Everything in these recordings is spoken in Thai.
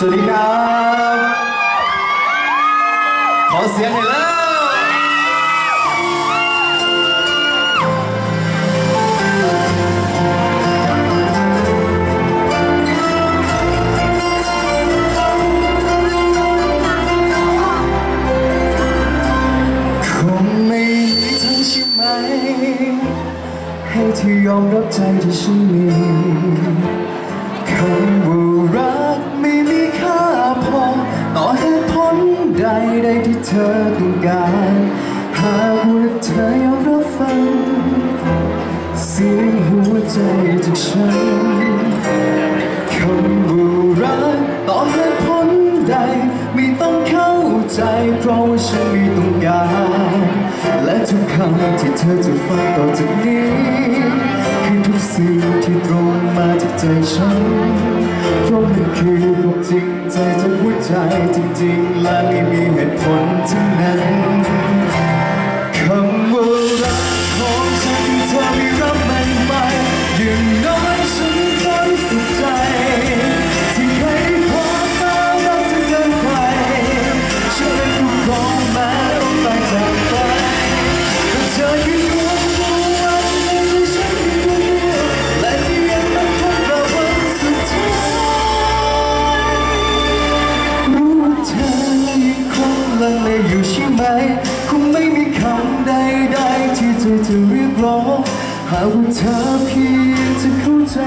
สวัสดีครับ ขอเสียงหน่อยแล้วคงไม่มีทางใช่ไหมให้เธอยอมรับใจที่ฉันมีคำว่า เธอต้องการหากว่าเธอยอมรับฟังเสียงหัวใจจากฉันคำว่ารักต่อเหตุผลใดไม่ต้องเข้าใจเพราะว่าฉันไม่ต้องการ และทุกคำที่เธอจะฟังต่อจากนี้คือทุกสิ่งที่ตรงมาจากใจฉันเพราะมันคือความจริงใจจากหัว ใจจริงๆและไม่มีเหตุผลทั้งนั้น คงไม่มีคำใดๆที่เธอจะเรียกร้องหากว่าเธอเพียงจะเข้าใจ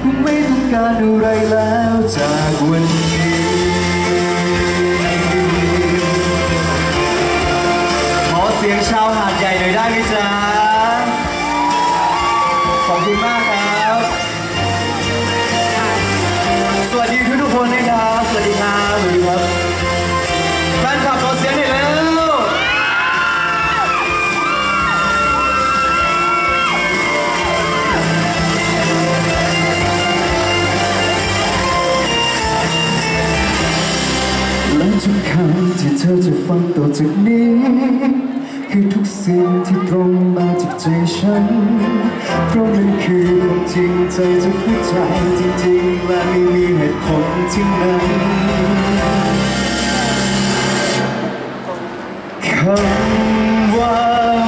คงไม่ต้องการอะไรแล้วจากวันนี้ขอเสียงชาวหาดใหญ่หน่อยได้ไหมจ๊ะขอบคุณมากครับ คำที่เธอจะฟังต่อจากนี้ คือทุกสิ่งที่ตรงมาจากใจฉัน เพราะมันคือความจริงใจจากหัวใจจริงๆและไม่มีเหตุผลที่ไหนคำว่า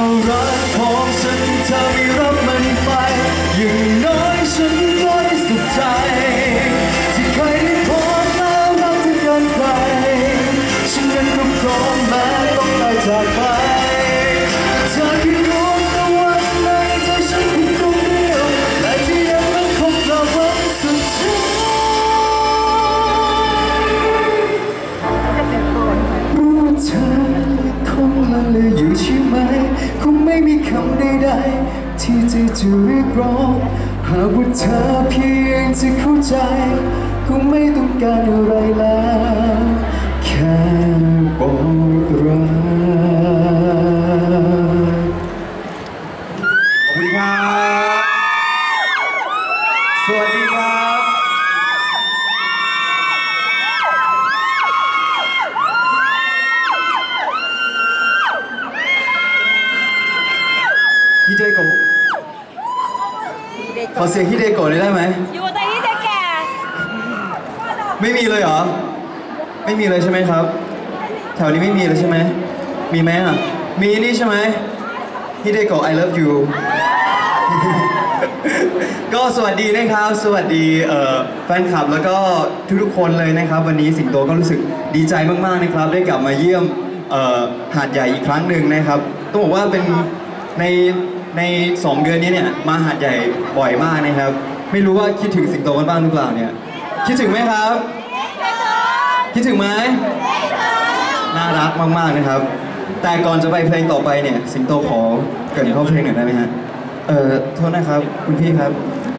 จากไปเธอคือดวงตะวันในใจฉันเพียงดวงเดียวและที่ยังต้องคงเราวันสุดท้ายรู้ว่าเธอคงละเลยอยู่ใช่ไหม คงไม่มีคำใดๆที่จะจะเรียกร้องหากว่าเธอเพียงจะเข้าใจ คงไม่ต้องการอะไรแล้วแค่บอก สวัสดีครับฮิเดโกะขอเสียงฮิเดโกะหน่อยได้ไหม อยู่แต่ที่จะแก่ไม่มีเลยเหรอ ไม่มีเลยใช่ไหมครับ แถวนี้ไม่มีเลยใช่ไหม มีไหมอะ มีนี่ใช่ไหมฮิเดโกะ I love you ก็สวัสดีนะครับ สวัสดีเอ่อแฟนคลับแล้วก็ทุกๆคนเลยนะครับ วันนี้สิงโตก็รู้สึกดีใจมากๆนะครับ ได้กลับมาเยี่ยมเอ่อหาดใหญ่อีกครั้งหนึ่งนะครับต้องบอกว่าเป็นในในสองเดือนนี้เนี่ยมาหาดใหญ่บ่อยมากนะครับ ไม่รู้ว่าคิดถึงสิงโตกันบ้างหรือเปล่าเนี่ยคิดถึงไหมครับ คิดถึงไหมน่ารักมากๆนะครับ แต่ก่อนจะไปเพลงต่อไปเนี่ย สิงโตขอเกรินเข้าเพลงหน่อยได้ไหมฮะ เอ่อโทษนะครับ คุณพี่ครับ